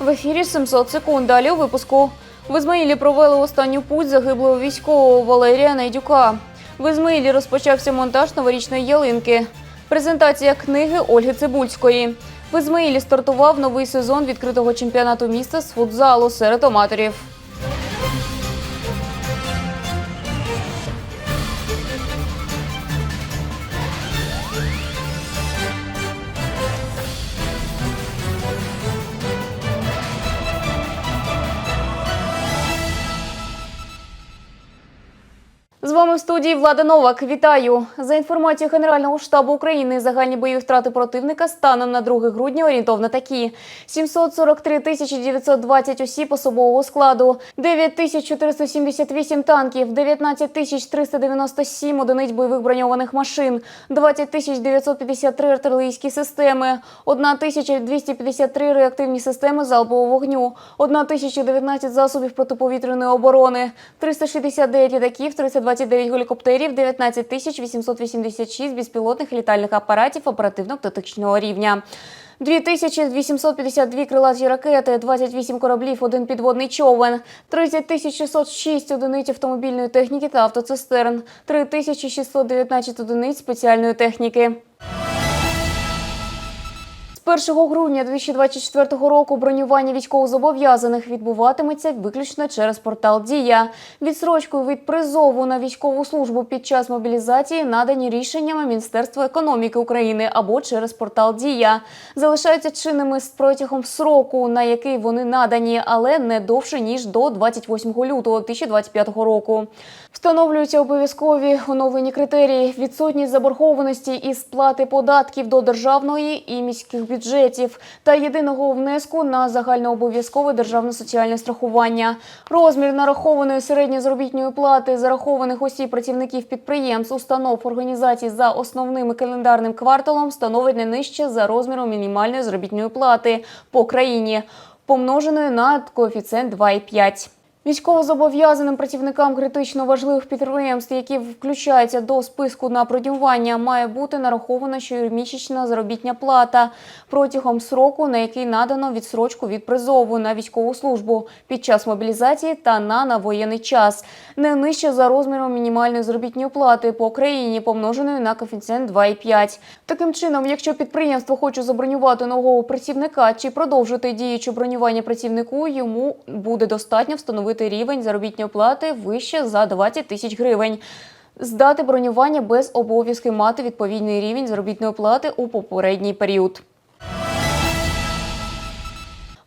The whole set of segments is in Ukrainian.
В ефірі 700 секунд. Далі у випуску. В Ізмаїлі провели останню путь загиблого військового Валерія Найдюка. В Ізмаїлі розпочався монтаж новорічної ялинки. Презентація книги Ольги Цибульської. В Ізмаїлі стартував новий сезон відкритого чемпіонату міста з футзалу серед аматорів. З вами в студії Влада Новак. Вітаю. За інформацією Генерального штабу України, загальні бойові втрати противника станом на 2 грудня орієнтовно такі: 743 тисячі 920 осіб особового складу, 9 тисяч 478 танків, 19 тисяч 397 одиниць бойових броньованих машин, 20 тисяч 953 артилерійські системи, 1 тисяча 253 реактивні системи залпового вогню, 1 тисяча 19 засобів протиповітряної оборони, 369 літаків, 329 гелікоптерів, 19 тисяч 886 безпілотних літальних апаратів оперативно-тактичного рівня. 2852 крилаті ракети, 28 кораблів, один підводний човен, 30 тисяч 606 одиниць автомобільної техніки та автоцистерн, 3619 одиниць спеціальної техніки. З 1 грудня 2024 року бронювання військовозобов'язаних відбуватиметься виключно через портал Дія. Відсрочкою від призову на військову службу під час мобілізації надані рішеннями Міністерства економіки України або через портал Дія. Залишаються чинними з протягом сроку, на який вони надані, але не довше ніж до 28 лютого 2025 року. Встановлюються обов'язкові оновлені критерії, відсутність заборгованості і сплати податків до державної і міських бюджетів та єдиного внеску на загальнообов'язкове державне соціальне страхування. Розмір нарахованої середньозаробітної плати зарахованих осіб працівників підприємств, установ, організацій за основним і календарним кварталом становить не нижче за розміром мінімальної заробітної плати по країні, помноженої на коефіцієнт 2,5. Військовозобов'язаним працівникам критично важливих підприємств, які включаються до списку на бронювання, має бути нарахована щомісячна заробітня плата протягом сроку, на який надано відсрочку від призову на військову службу під час мобілізації та на навоєнний час, не нижче за розміром мінімальної заробітної плати по країні, помноженої на коефіцієнт 2,5. Таким чином, якщо підприємство хоче забронювати нового працівника чи продовжити діюче бронювання працівнику, йому буде достатньо встановити рівень заробітної плати вище за 20 тисяч гривень. Здати бронювання без обов'язки мати відповідний рівень заробітної плати у попередній період.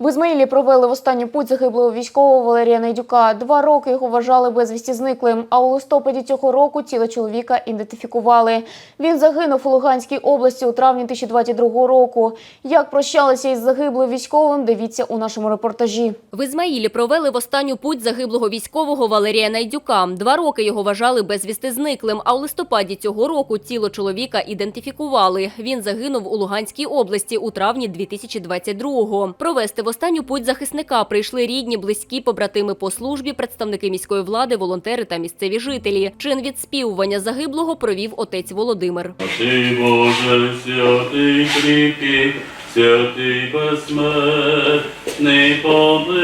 В Ізмаїлі провели в останню путь загиблого військового Валерія Найдюка. Два роки його вважали безвісті зниклим. А у листопаді цього року тіло чоловіка ідентифікували. Він загинув у Луганській області у травні 2022 року. Як прощалися із загиблим військовим, дивіться у нашому репортажі. В Ізмаїлі провели в останню путь загиблого військового Валерія Найдюка. Два роки його вважали безвісти зниклим, а у листопаді цього року тіло чоловіка ідентифікували. Він загинув у Луганській області у травні 2022-го. Провести в останню путь захисника прийшли рідні, близькі, побратими по службі, представники міської влади, волонтери та місцеві жителі. Чин відспівування загиблого провів отець Володимир. Ти Боже, святий кріпкий, святий безсмертний, помилуй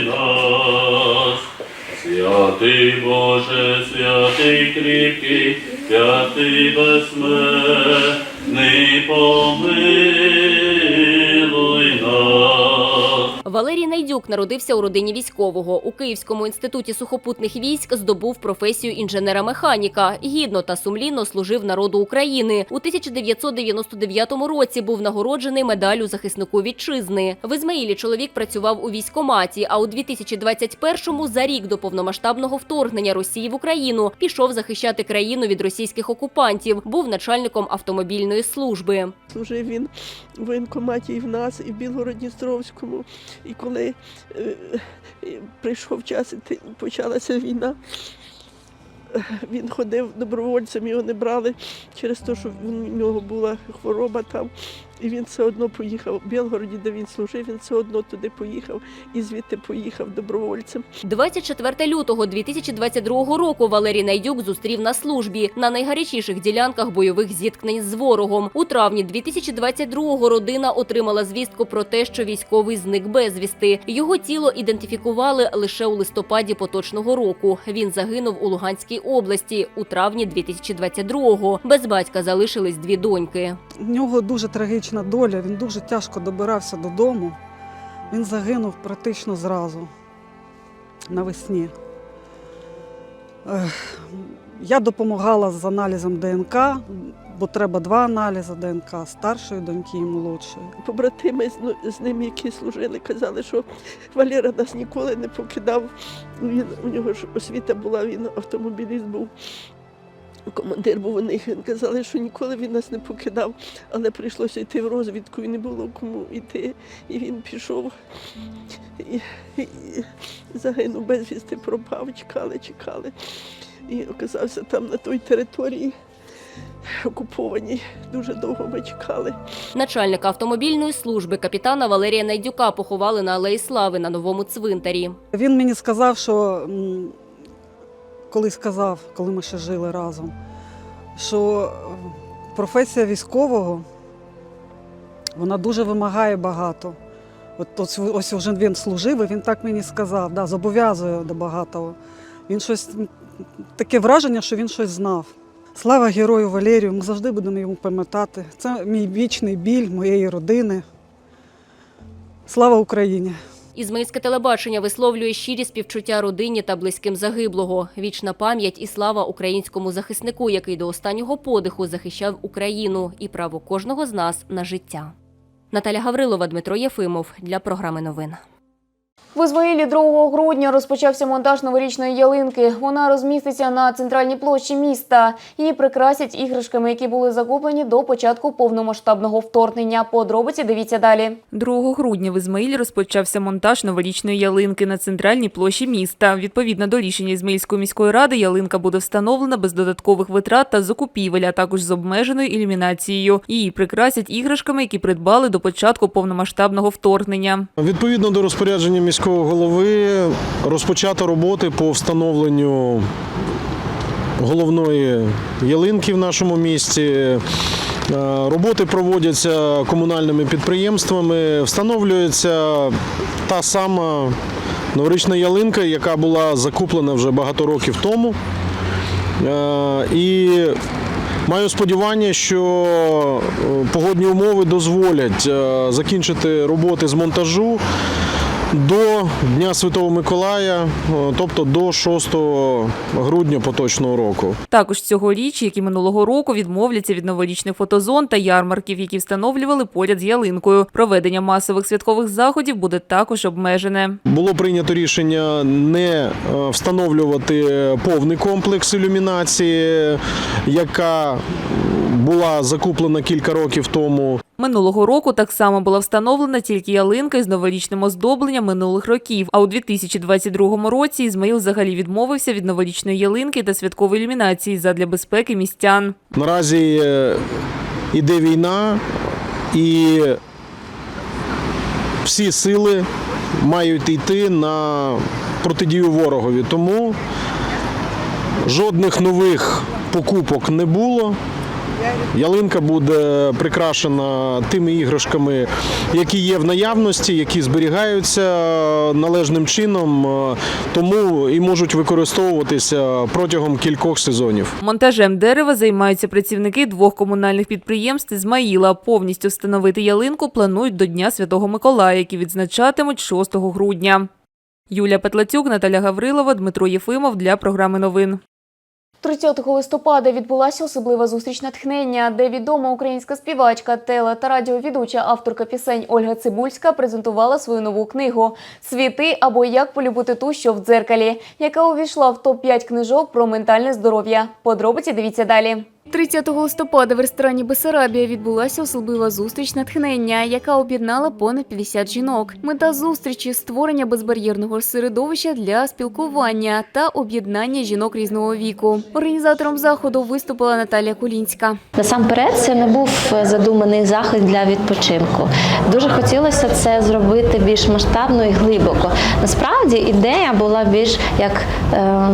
нас. Святий Боже, святий кріпкий, святий безсмертний, помилуй Валерій Найдюк народився у родині військового. У Київському інституті сухопутних військ здобув професію інженера-механіка. Гідно та сумлінно служив народу України. У 1999 році був нагороджений медаллю захиснику вітчизни. В Ізмаїлі чоловік працював у військкоматі, а у 2021-му, за рік до повномасштабного вторгнення Росії в Україну, пішов захищати країну від російських окупантів. Був начальником автомобільної служби. Служив він в воєнкоматі і в нас, і в Білгород-Дністровському. І коли е, прийшов час, і почалася війна, він ходив добровольцем, його не брали через те, що в нього була хвороба там. І він все одно поїхав в Білгороді, де він служив, він все одно туди поїхав і звідти поїхав добровольцем. 24 лютого 2022 року Валерій Найдюк зустрів на службі на найгарячіших ділянках бойових зіткнень з ворогом. У травні 2022 родина отримала звістку про те, що військовий зник безвісти. Його тіло ідентифікували лише у листопаді поточного року. Він загинув у Луганській області у травні 2022-го. Без батька залишились дві доньки. У нього дуже трагічна доля, він дуже тяжко добирався додому. Він загинув практично зразу навесні. Я допомагала з аналізом ДНК, бо треба два аналізи ДНК старшої доньки і молодшої. Побратими з, ну, з ним, які служили, казали, що Валера нас ніколи не покидав. Він, у нього ж освіта була, він автомобіліст був. Командир був у них, він казали, що ніколи він нас не покидав, але прийшлося йти в розвідку і не було кому йти. І він пішов і, і загинув безвісти, пропав, чекали, чекали. І оказався там на той території окупованій. Дуже довго ми чекали. Начальника автомобільної служби капітана Валерія Найдюка поховали на Алеї Слави на новому цвинтарі. Він мені сказав, що колись сказав, коли ми ще жили разом, що професія військового вона дуже вимагає багато. От ось, ось вже він служив, і він так мені сказав, да, зобов'язує до багатого. Він щось таке враження, що він щось знав. Слава герою Валерію, ми завжди будемо йому пам'ятати. Це мій вічний біль моєї родини. Слава Україні! Ізмаїльське телебачення висловлює щирі співчуття родині та близьким загиблого. Вічна пам'ять і слава українському захиснику, який до останнього подиху захищав Україну і право кожного з нас на життя. Наталя Гаврилова, Дмитро Єфимов для програми новин. В Ізмаїлі 2 грудня розпочався монтаж новорічної ялинки. Вона розміститься на центральній площі міста. Її прикрасять іграшками, які були закуплені до початку повномасштабного вторгнення. Подробиці дивіться далі. 2 грудня в Ізмаїлі розпочався монтаж новорічної ялинки на центральній площі міста. Відповідно до рішення Ізмаїльської міської ради, ялинка буде встановлена без додаткових витрат та закупівель, а також з обмеженою ілюмінацією. Її прикрасять іграшками, які придбали до початку повномасштабного вторгнення. Відповідно до розпорядження міського голови розпочато роботи по встановленню головної ялинки в нашому місті. Е, Роботи проводяться комунальними підприємствами. Встановлюється та сама новорічна ялинка, яка була закуплена вже багато років тому. Е, І маю сподівання, що е, погодні умови дозволять закінчити роботи з монтажу до Дня Святого Миколая, е, тобто до 6 грудня поточного року. Також цьогоріч, як і минулого року, відмовляться від новорічних фотозон та ярмарків, які встановлювали поряд з ялинкою. Проведення масових святкових заходів буде також обмежене. Було прийнято рішення не е, встановлювати повний комплекс ілюмінації, яка була закуплена кілька років тому. Минулого року так само була встановлена тільки ялинка із новорічним оздобленням минулих років. А у 2022 році Ізмаїл взагалі відмовився від новорічної ялинки та святкової ілюмінації задля безпеки містян. Наразі е, іде війна, і всі сили мають йти на протидію ворогові. Тому жодних нових покупок не було. Ялинка буде прикрашена тими іграшками, які є в наявності, які зберігаються належним чином, е, тому і можуть використовуватися протягом кількох сезонів. Монтажем дерева займаються працівники двох комунальних підприємств Ізмаїла. Повністю встановити ялинку планують до Дня Святого Миколая, який відзначатимуть 6 грудня. Юлія Петлацюк, Наталя Гаврилова, Дмитро Єфимов для програми новин. 30 листопада відбулася особлива зустріч натхнення, де відома українська співачка, теле та радіовідуча авторка пісень Ольга Цибульська презентувала свою нову книгу Світи або як полюбити ту, що в дзеркалі, яка увійшла в топ 5 книжок про ментальне здоров'я. Подробиці дивіться далі. 30 листопада в ресторані Бесарабія відбулася особлива зустріч натхнення, яка об'єднала понад 50 жінок. Мета зустрічі створення безбар'єрного середовища для спілкування та об'єднання жінок різного віку. Організатором заходу виступила Наталія Кулінська. Насамперед, це не був задуманий захід для відпочинку. Дуже хотілося це зробити більш масштабно і глибоко. Насправді ідея була більш як, е,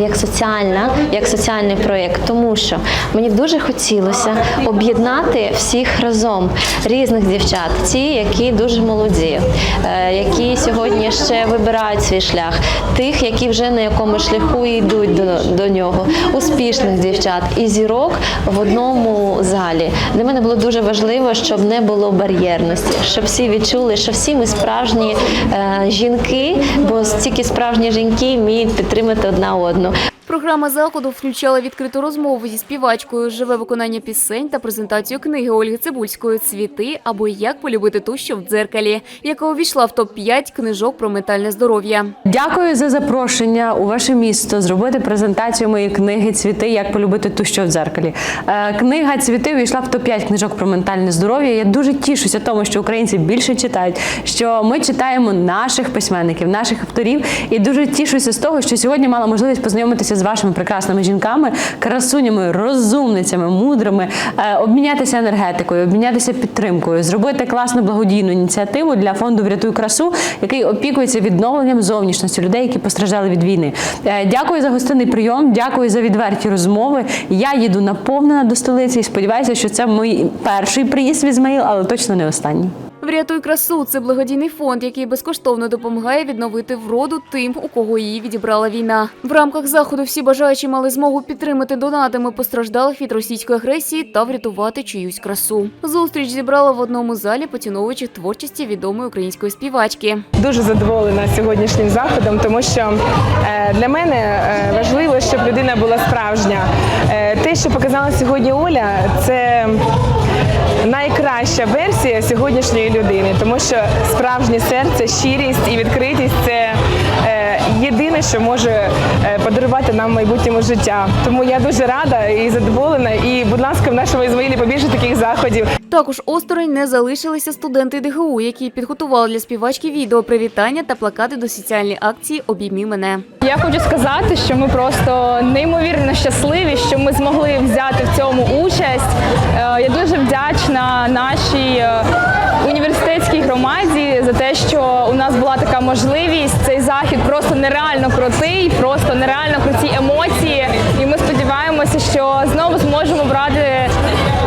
як соціальна, як соціальний проєкт, тому що мені дуже хотілося об'єднати всіх разом різних дівчат, ті, які дуже молоді, е, які сьогодні ще вибирають свій шлях, тих, які вже на якому шляху йдуть до, до нього, успішних дівчат і зірок в одному залі. Для мене було дуже важливо, щоб не було бар'єрності, щоб всі відчули, що всі ми справжні е, жінки, бо тільки справжні жінки вміють підтримати одна одну. ano. Програма заходу включала відкриту розмову зі співачкою, живе виконання пісень та презентацію книги Ольги Цибульської Цвіти або Як полюбити ту, що в дзеркалі, яка увійшла в топ 5 книжок про ментальне здоров'я. Дякую за запрошення у ваше місто зробити презентацію моєї книги Цвіти, як полюбити ту, що в дзеркалі. Е, Книга Цвіти увійшла в топ 5 книжок про ментальне здоров'я. Я дуже тішуся тому, що українці більше читають, що ми читаємо наших письменників, наших авторів. І дуже тішуся з того, що сьогодні мала можливість познайомитися з вашими прекрасними жінками, красунями, розумницями, мудрими, е, обмінятися енергетикою, обмінятися підтримкою, зробити класну благодійну ініціативу для фонду Врятуй красу, який опікується відновленням зовнішності людей, які постраждали від війни. Е, Дякую за гостинний прийом, дякую за відверті розмови. Я їду наповнена до столиці і сподіваюся, що це мій перший приїзд в Ізмаїл, але точно не останній. Врятуй красу це благодійний фонд, який безкоштовно допомагає відновити вроду тим, у кого її відібрала війна. В рамках заходу всі бажаючі мали змогу підтримати донатами постраждалих від російської агресії та врятувати чиюсь красу. Зустріч зібрала в одному залі поціновувачів творчості відомої української співачки. Дуже задоволена сьогоднішнім заходом, тому що е, для мене е, важливо, щоб людина була справжня. Е, Те, що показала сьогодні Оля, це найкраща версія сьогоднішньої людини, тому що справжнє серце, щирість і відкритість це е, єдине, що може е, подарувати нам майбутньому життя. Тому я дуже рада і задоволена. І, будь ласка, в нашому Ізмаїлі побільше таких заходів. Також осторонь не залишилися студенти ДГУ, які підготували для співачки відео привітання та плакати до соціальної акції Обіймі мене. Я хочу сказати, що ми просто неймовірно щасливі, що ми змогли взяти в цьому участь. Е, Я дуже вдячна нашій е, університетській громаді за те, що у нас була така можливість. Цей захід просто нереально крутий, просто нереально круті емоції. І ми сподіваємося, що знову зможемо брати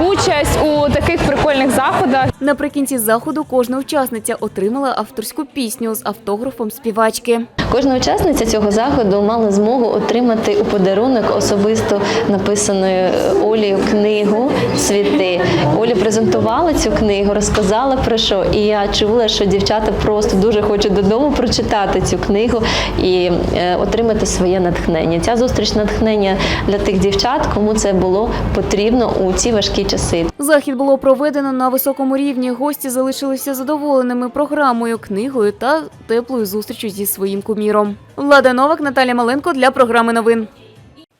участь у таких прикольних заходах. Наприкінці заходу кожна учасниця отримала авторську пісню з автографом співачки. Кожна учасниця цього заходу мала змогу отримати у подарунок особисто написаною Олею книгу Цвіти. Оля презентувала цю книгу, розказала про що. І я чула, що дівчата просто дуже хочуть додому прочитати цю книгу і е, отримати своє натхнення. Ця зустріч натхнення для тих дівчат, кому це було потрібно у ці важкі часи. Захід було проведено на високому рівні. Гості залишилися задоволеними програмою, книгою та теплою зустрічю зі своїм куміром. Влада Новак, Наталя Маленко для програми новин.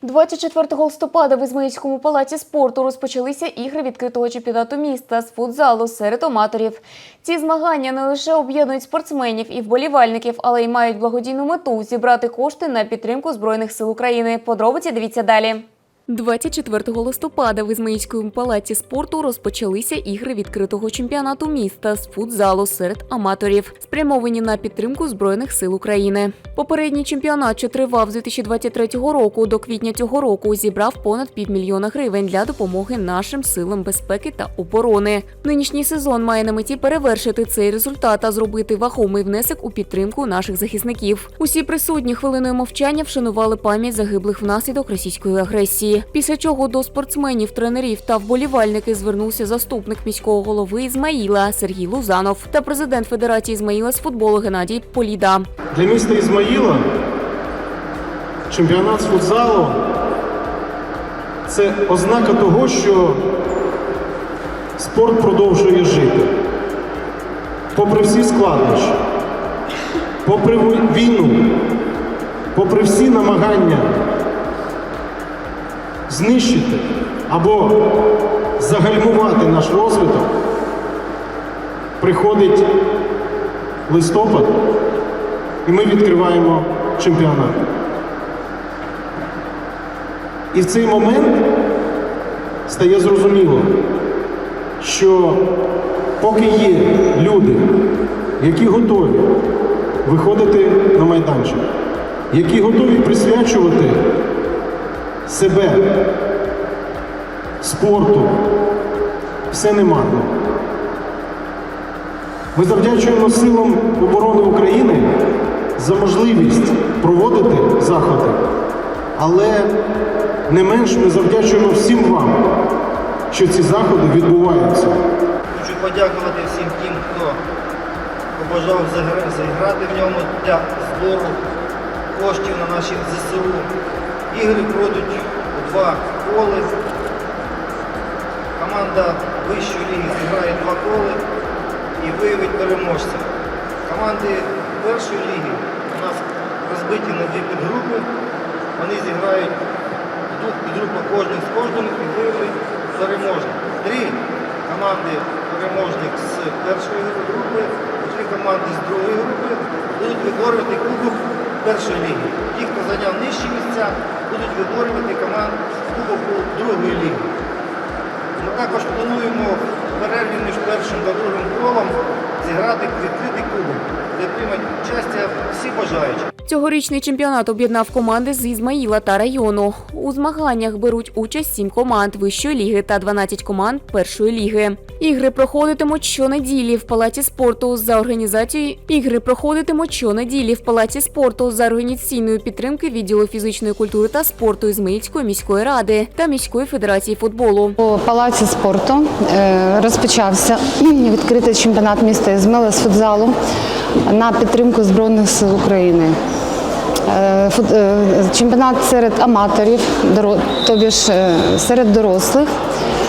24 листопада в Ізмаїльському палаці спорту розпочалися ігри відкритого чемпіонату міста з футзалу серед аматорів. Ці змагання не лише об'єднують спортсменів і вболівальників, але й мають благодійну мету зібрати кошти на підтримку Збройних сил України. Подробиці дивіться далі. 24 листопада в Ізмаїльському палаці спорту розпочалися ігри відкритого чемпіонату міста з футзалу серед аматорів, спрямовані на підтримку Збройних сил України. Попередній чемпіонат, що тривав з 2023 року до квітня цього року, зібрав понад півмільйона гривень для допомоги нашим силам безпеки та оборони. Нинішній сезон має на меті перевершити цей результат та зробити вагомий внесок у підтримку наших захисників. Усі присутні хвилиною мовчання вшанували пам'ять загиблих внаслідок російської агресії. Після чого до спортсменів, тренерів та вболівальники звернувся заступник міського голови Ізмаїла Сергій Лузанов та президент Федерації Ізмаїла з футболу Геннадій Поліда. Для міста Ізмаїла чемпіонат з футзалу це ознака того, що спорт продовжує жити. Попри всі складнощі, попри війну, попри всі намагання знищити або загальмувати наш розвиток, приходить листопад, і ми відкриваємо чемпіонат. І в цей момент стає зрозуміло, що поки є люди, які готові виходити на майданчик, які готові присвячувати себе спорту, все немарно. Ми завдячуємо силам оборони України за можливість проводити заходи, але не менш ми завдячуємо всім вам, що ці заходи відбуваються. Хочу подякувати всім тим, хто побажав загра- зіграти в ньому для збору коштів на наші ЗСУ. Ігри пройдуть у два коли. Команда вищої ліги зіграє два коли і виявить переможця. Команди першої ліги у нас розбиті на дві підгрупи. Вони зіграють в двох підгрупах кожен з кожним і виявить переможних. Три команди переможних з першої групи, три команди з другої групи будуть виборювати кубок першої ліги. Ті, хто зайняв нижчі місця, будуть виборювати команд кубоку другої ліги. Ми також плануємо перерві між першим та другим колом зіграти відкритий кубок, де приймуть участь всі бажаючі. Цьогорічний чемпіонат об'єднав команди з Ізмаїла та району. У змаганнях беруть участь 7 команд вищої ліги та 12 команд першої ліги. Ігри проходитимуть щонеділі в палаці спорту за організацією. Ігри проходитимуть щонеділі в палаці спорту за організаційної підтримки відділу фізичної культури та спорту Ізмаїльської міської ради та міської федерації футболу. У палаці спорту е, розпочався відкритий чемпіонат міста Ізмела з футзалу на підтримку Збройних сил України. Е, е, Чемпіонат серед аматорів, тобі ж е, серед дорослих,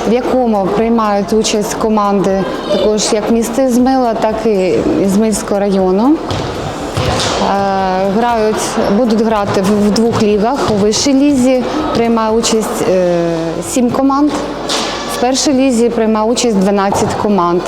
в якому приймають участь команди також як міста Ізмила, так і Ізмельського району. Грають, будуть грати в двох лігах. У вищій лізі приймає участь сім команд. В першій лізі приймає участь 12 команд.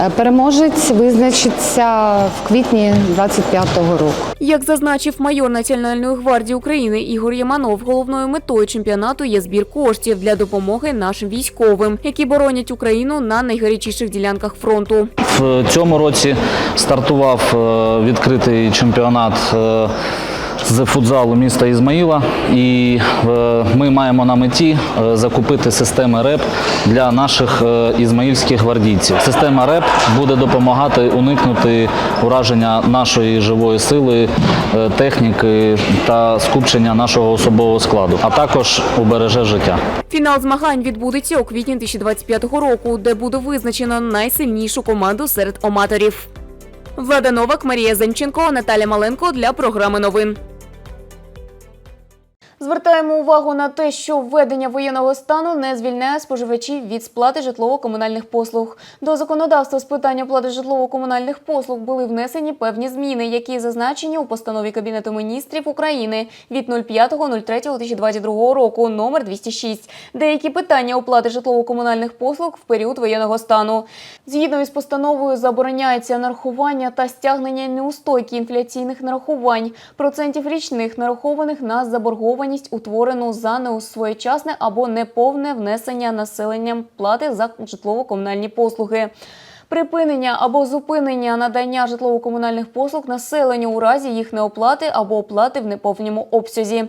Е, Переможець визначиться в квітні 25-го року. Як зазначив майор Національної гвардії України Ігор Яманов, головною метою чемпіонату є збір коштів для допомоги нашим військовим, які боронять Україну на найгарячіших ділянках фронту. В цьому році стартував е, відкритий чемпіонат е, з футзалу міста Ізмаїла, і е, ми маємо на меті е, закупити системи РЕП для наших е, ізмаїльських гвардійців. Система РЕП буде допомагати уникнути ураження нашої живої сили, техніки та скупчення нашого особового складу, а також убереже життя. Фінал змагань відбудеться у квітні 2025 року, де буде визначено найсильнішу команду серед аматорів. Влада Новак, Марія Зенченко, Наталя Маленко для програми новин. Звертаємо увагу на те, що введення воєнного стану не звільняє споживачів від сплати житлово-комунальних послуг. До законодавства з питання оплати житлово-комунальних послуг були внесені певні зміни, які зазначені у постанові Кабінету міністрів України від 05.03.2022 року номер 206. Деякі питання оплати житлово-комунальних послуг в період воєнного стану. Згідно із постановою забороняється нарахування та стягнення неустойки інфляційних нарахувань, процентів річних нарахованих на заборгованість, утворену за неусвоєчасне або неповне внесення населенням плати за житлово-комунальні послуги. Припинення або зупинення надання житлово-комунальних послуг населенню у разі їх неоплати або оплати в неповному обсязі.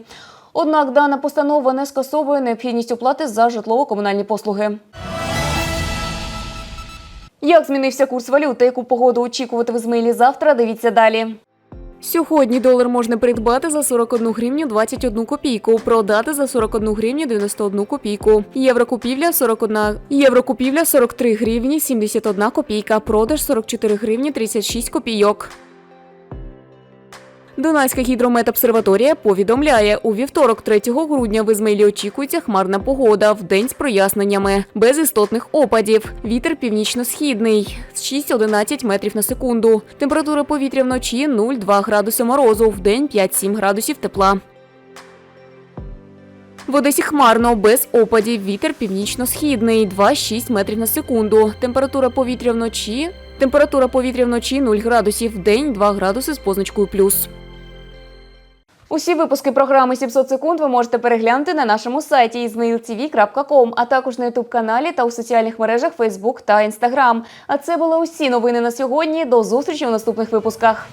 Однак дана постанова не скасовує необхідність оплати за житлово-комунальні послуги. Як змінився курс валюти, яку погоду очікувати в Ізмаїлі завтра, дивіться далі. Сьогодні долар можна придбати за 41 гривню 21 копійку, продати за 41 гривню 91 копійку. Єврокупівля 41, єврокупівля 43 гривні 71 копійка, продаж 44 гривні 36 копійок. Дунайська гідрометобсерваторія повідомляє, у вівторок 3 грудня в Ізмаїлі очікується хмарна погода, в день з проясненнями, без істотних опадів. Вітер північно-східний з 6-11 метрів на секунду. Температура повітря вночі 0,2 градуси морозу, в день 5-7 градусів тепла. В Одесі хмарно, без опадів. Вітер північно-східний 2-6 метрів на секунду. Температура повітря вночі. Температура повітря вночі 0 градусів, день 2 градуси з позначкою плюс. Усі випуски програми «700 секунд ви можете переглянути на нашому сайті izmailtv.com, а також на ютуб-каналі та у соціальних мережах Facebook та Instagram. А це були усі новини на сьогодні. До зустрічі у наступних випусках.